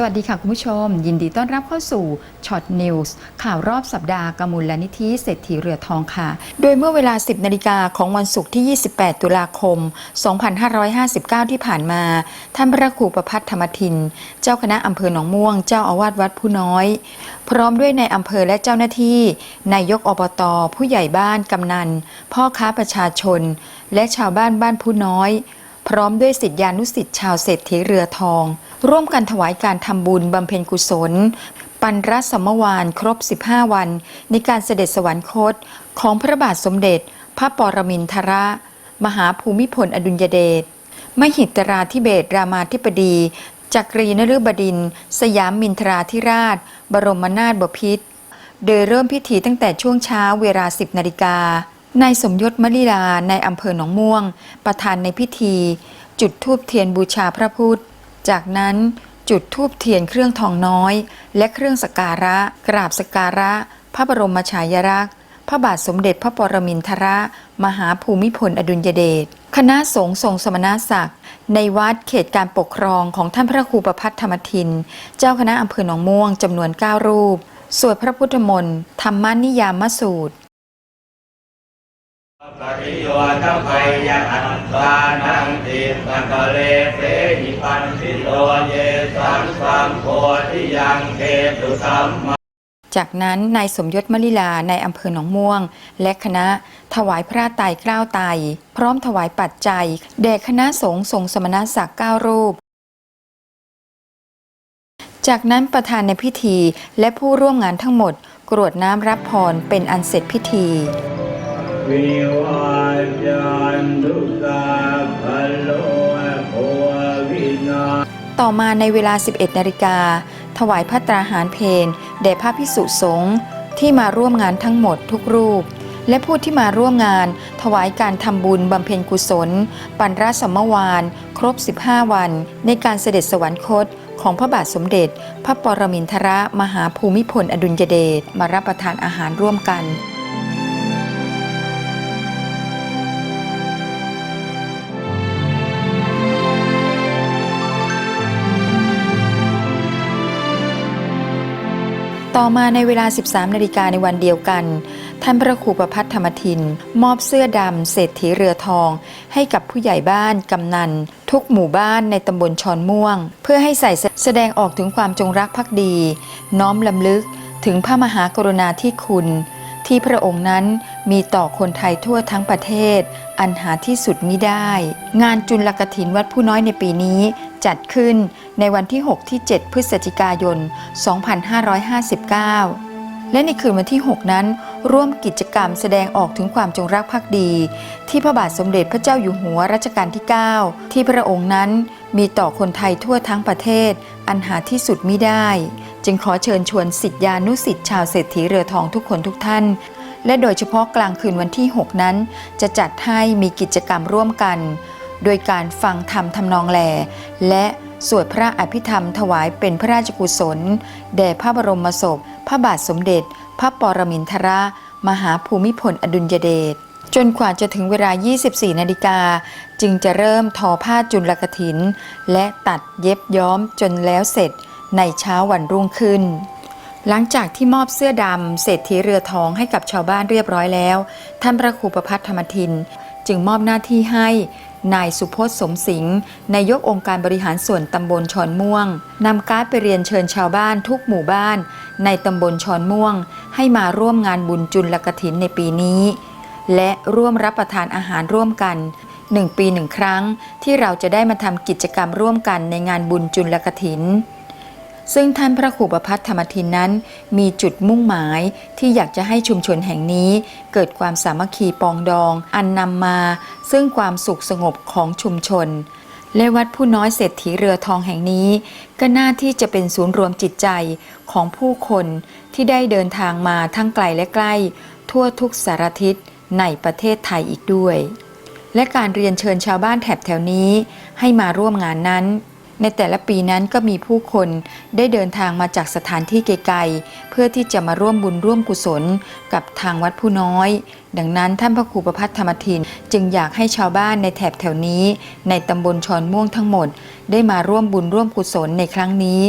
สวัสดีค่ะคุณผู้ชม ยินดีต้อนรับเข้าสู่ช็อตนิวส์ข่าวรอบสัปดาห์กมูลและนิธิเศรษฐีเรือทองค่ะ โดยเมื่อเวลา 10 นาฬิกาของวันศุกร์ที่ 28 ตุลาคม 2559 ที่ผ่านมา ท่านพระครูประพัฒธรรมทิน เจ้าคณะอำเภอหนองม่วง เจ้าอาวาสวัดผู้น้อย พร้อมด้วยในายอำเภอและเจ้าหน้าที่นายกอบต ผู้ใหญ่บ้านกำนัน พ่อค้าประชาชน และชาวบ้านบ้านผู้น้อย พร้อมด้วยสิทธิานุสิทธิ์ชาวเศรษฐีเรือทอง ร่วมกันถวายการทำบุญบำเพ็ญกุศล ปันรัสมวานครบ 15 วัน ในการเสด็จสวรรคต ของพระบาทสมเด็จ พระปรมินทรมหาภูมิพลอดุลยเดชมหิตราธิเบศรามาธิบดีจักรีนฤบดิน สยามมินทราธิราช บรมนาถบพิตรโดยเริ่มพิธีตั้งแต่ช่วงเช้าเวลา 10 นาฬิกา นายสมยศมลิลาในอำเภอหนองม่วง ประธานในพิธี จุดธูปเทียนบูชาพระพุทธ จากนั้นจุดธูปเทียนเครื่องทองน้อย และเครื่องสการะ กราบสการะ พระบรมฉายาลักษณ์ พระบาทสมเด็จพระปรมินทรมหาภูมิพลอดุลยเดชคณะสงฆ์ทรงสมณศักดิ์ในวัดเขตการปกครองของท่านพระครูประพัฒธรรมทิน เจ้าคณะอำเภอหนองม่วงจำนวน 9 รูป สวดพระพุทธมนต์ธรรมนิยามสูตร ริโยทัพไพยอันตานังติสกะเลเสหิปันติโลเยสังสัมโพธิยังเทตุสัมมาจากนั้นนายสมยศมลิลาในอำเภอหนองม่วง และคณะถวายพระไตรเกล้าไตรพร้อมถวายปัจจัยแด่คณะสงฆ์ทรงสมณศักดิ์เก้ารูป จากนั้นประธานในพิธีและผู้ร่วมงานทั้งหมด กรวดน้ำรับพรเป็นอันเสร็จพิธี วิวัจันตุสาพโลโภวินาต่อมาในเวลา 11นาฬิกาถวายพระตราหารเพนแด่พระพิสุสงฆ์ที่มาร่วมงานทั้งหมดทุกรูป และผู้ที่มาร่วมงาน ถวายการทำบุญบำเพ็ญกุศล ปันรสมวาน ครบ 15 วัน ในการเสด็จสวรรคตของพระบาทสมเด็จ พระปรมินทรมหาภูมิพลอดุลยเดชมารับประทานอาหารร่วมกัน ต่อมาในเวลา 13 นาฬิกาในวันเดียวกัน ท่านพระครูประพัฒธรรมทิน มอบเสื้อดำเศรษฐีเรือทอง ให้กับผู้ใหญ่บ้านกำนัน ทุกหมู่บ้านในตำบลชอนม่วง เพื่อให้ใส่แสดงออกถึงความจงรักภักดี น้อมลำลึกถึงพระมหากรุณาธิคุณ ที่พระองค์นั้นมีต่อคนไทยทั่วทั้งประเทศ อันหาที่สุดมิได้ งานจุลกถินวัดผู้น้อยในปีนี้ จัดขึ้นในวันที่ 6 ที่ 7 พฤศจิกายน 2559 และในคืนวันที่ 6 นั้น ร่วมกิจกรรมแสดงออกถึงความจงรักภักดี ที่พระบาทสมเด็จพระเจ้าอยู่หัวรัชกาลที่ 9 ที่พระองค์นั้นมีต่อคนไทยทั่วทั้งประเทศ อันหาที่สุดมิได้ จึงขอเชิญชวนสิทธิานุสิทธิ์ชาวเศรษฐีเรือทองทุกคนทุกท่านและโดยเฉพาะกลางคืนวันที่ 6 นั้น จะจัดให้มีกิจกรรมร่วมกัน โดยการฟังธรรมทำนองแล และสวดพระอภิธรรมถวายเป็นพระราชกุศล แด่พระบรมศพ พระบาทสมเด็จ พระปรมินทรมหาภูมิพลอดุลยเดชจนกว่าจะถึงเวลา 24 นาฬิกา จึงจะเริ่มทอผ้าจุลกถิน และตัดเย็บย้อมจนแล้วเสร็จในเช้าวันรุ่งขึ้น หลังจากที่มอบเสื้อดำเศรษฐีเรือทองให้กับชาวบ้านเรียบร้อยแล้ว ท่านพระครูประพัฒธรรมทิน จึงมอบหน้าที่ให้ นายสุพจน์สมสิงห์นายกองค์การบริหารส่วนตำบลชอนม่วงนำการ์ดไปเรียนเชิญชาวบ้านทุกหมู่บ้าน ในตำบลชอนม่วง ให้มาร่วมงานบุญจุลกถินในปีนี้ และร่วมรับประทานอาหารร่วมกันหนึ่งปีหนึ่งครั้งที่เราจะได้มาทำกิจกรรมร่วมกันในงานบุญจุลกถิน ซึ่งท่านพระครูประพัฒธรรมทินนั้น มีจุดมุ่งหมายที่อยากจะให้ชุมชนแห่งนี้ เกิดความสามัคคีปองดอง อันนำมา ซึ่งความสุขสงบของชุมชน และวัดผู้น้อยเศรษฐีเรือทองแห่งนี้ ก็น่าที่จะเป็นศูนย์รวมจิตใจของผู้คนที่ได้เดินทางมาทั้งไกลและใกล้ ทั่วทุกสารทิศในประเทศไทยอีกด้วย และการเรียนเชิญชาวบ้านแถบแถวนี้ให้มาร่วมงานนั้น ในแต่ละปีนั้นก็มีผู้คนได้เดินทางมาจากสถานที่ไกลๆ เพื่อที่จะมาร่วมบุญร่วมกุศลกับทางวัดผู้น้อย ดังนั้นท่านพระครูประพัฒธรรมทิน จึงอยากให้ชาวบ้านในแถบแถวนี้ ในตำบลชอนม่วงทั้งหมด ได้มาร่วมบุญร่วมกุศลในครั้งนี้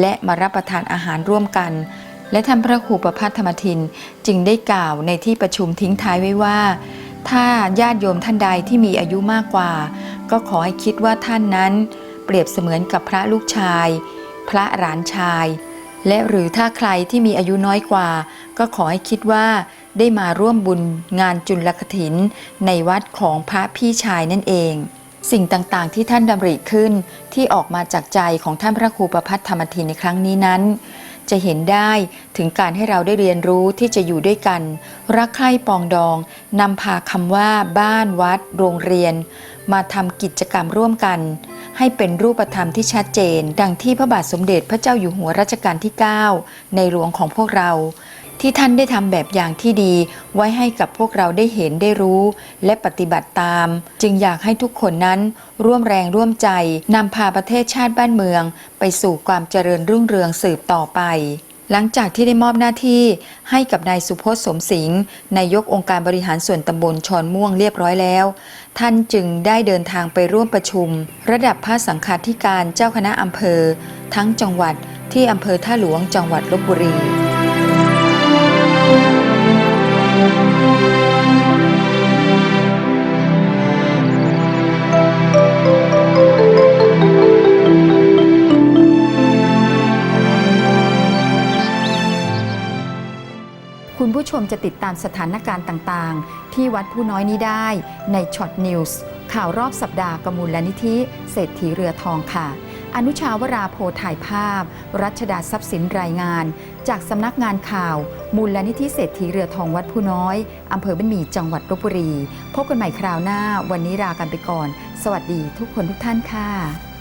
และมารับประทานอาหารร่วมกันและท่านพระครูประพัฒธรรมทินจึงได้กล่าวในที่ประชุมทิ้งท้ายไว้ว่า ถ้าญาติโยมท่านใดที่มีอายุมากกว่า ก็ขอให้คิดว่าท่านนั้น เปรียบเสมือนกับพระลูกชาย พระหลานชาย และหรือถ้าใครที่มีอายุน้อยกว่า ก็ขอให้คิดว่าได้มาร่วมบุญงานจุลกถิน ในวัดของพระพี่ชายนั่นเอง สิ่งต่างๆ ที่ท่านดำริขึ้นที่ออกมาจากใจของท่านพระครูประพัฒธรรมทินในครั้งนี้นั้น จะเห็นได้ถึงการให้เราได้เรียนรู้ที่จะอยู่ด้วยกัน รักใคร่ปองดองนำพาคำว่าบ้านวัด โรงเรียน มาทำกิจกรรมร่วมกัน ให้เป็นรูปธรรมที่ชัดเจน ดังที่พระบาทสมเด็จพระเจ้าอยู่หัวรัชกาลที่ 9 ในหลวงของพวกเรา ที่ท่านได้ทำแบบอย่างที่ดี ไว้ให้กับพวกเราได้เห็นได้รู้ และปฏิบัติตาม จึงอยากให้ทุกคนนั้น ร่วมแรงร่วมใจนำพาประเทศชาติบ้านเมือง ไปสู่ความเจริญรุ่งเรืองสืบต่อไป หลังจากที่ได้มอบหน้าที่ให้กับนายสุพจน์สมสิงห์นายกองค์การบริหารส่วนตำบลชอนม่วงเรียบร้อยแล้ว ท่านจึงได้เดินทางไปร่วมประชุม ระดับพระสังฆาธิการเจ้าคณะอำเภอ ทั้งจังหวัดที่อำเภอท่าหลวงจังหวัดลบบุรี ผู้ชมจะติดตามสถานการณ์ต่างๆ ที่วัดผู้น้อยนี้ได้ในช็อตนิวส์ข่าวรอบสัปดาห์กมูลลนิธิเศรษฐีเรือทองค่ะ อนุชาวราโพถ่ายภาพ รัชดาทรัพย์สินรายงาน จากสำนักงานข่าว มูลนิธิเศรษฐีเรือทองวัดผู้น้อยอำเภอบ้านหมี่จังหวัดลบบุรี พบกันใหม่คราวหน้า วันนี้ลากันไปก่อน สวัสดีทุกคนทุกท่านค่ะ